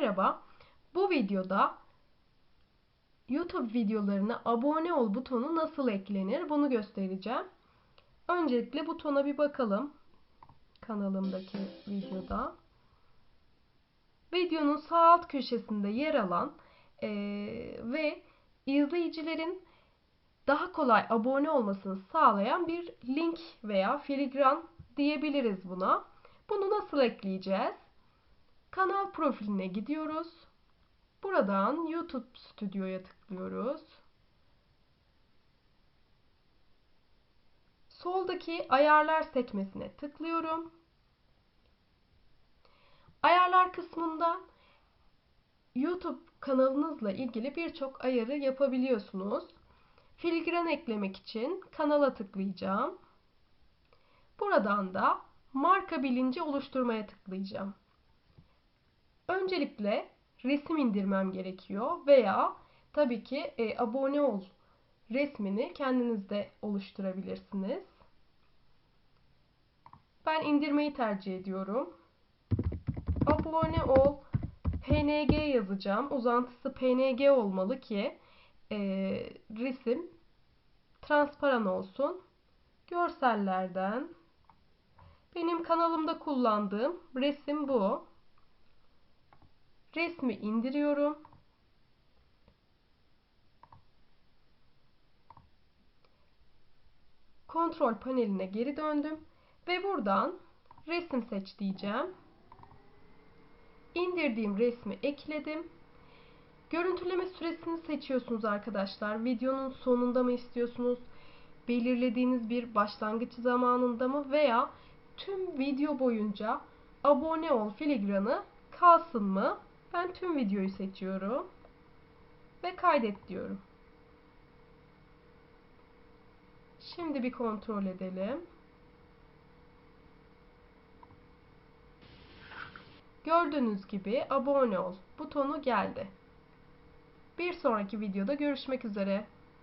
Merhaba. Bu videoda YouTube videolarına abone ol butonu nasıl eklenir bunu göstereceğim. Öncelikle butona bir bakalım. Kanalımdaki videoda. Videonun sağ alt köşesinde yer alan e, ve izleyicilerin daha kolay abone olmasını sağlayan bir link veya filigran diyebiliriz buna. Bunu nasıl ekleyeceğiz? Kanal profiline gidiyoruz. Buradan YouTube Studio'ya tıklıyoruz. Soldaki ayarlar sekmesine tıklıyorum. Ayarlar kısmında YouTube kanalınızla ilgili birçok ayarı yapabiliyorsunuz. Filigran eklemek için kanala tıklayacağım. Buradan da marka bilinci oluşturmaya tıklayacağım. Öncelikle resim indirmem gerekiyor veya tabii ki e, abone ol resmini kendiniz de oluşturabilirsiniz. Ben indirmeyi tercih ediyorum. Abone ol PNG yazacağım. Uzantısı PNG olmalı ki e, resim transparan olsun. Görsellerden benim kanalımda kullandığım resim bu. Resmi indiriyorum. Kontrol paneline geri döndüm ve buradan resim seç diyeceğim. İndirdiğim resmi ekledim. Görüntüleme süresini seçiyorsunuz arkadaşlar. Videonun sonunda mı istiyorsunuz? Belirlediğiniz bir başlangıç zamanında mı veya tüm video boyunca abone ol filigranı kalsın mı? Ben tüm videoyu seçiyorum ve kaydet diyorum. Şimdi bir kontrol edelim. Gördüğünüz gibi abone ol butonu geldi. Bir sonraki videoda görüşmek üzere.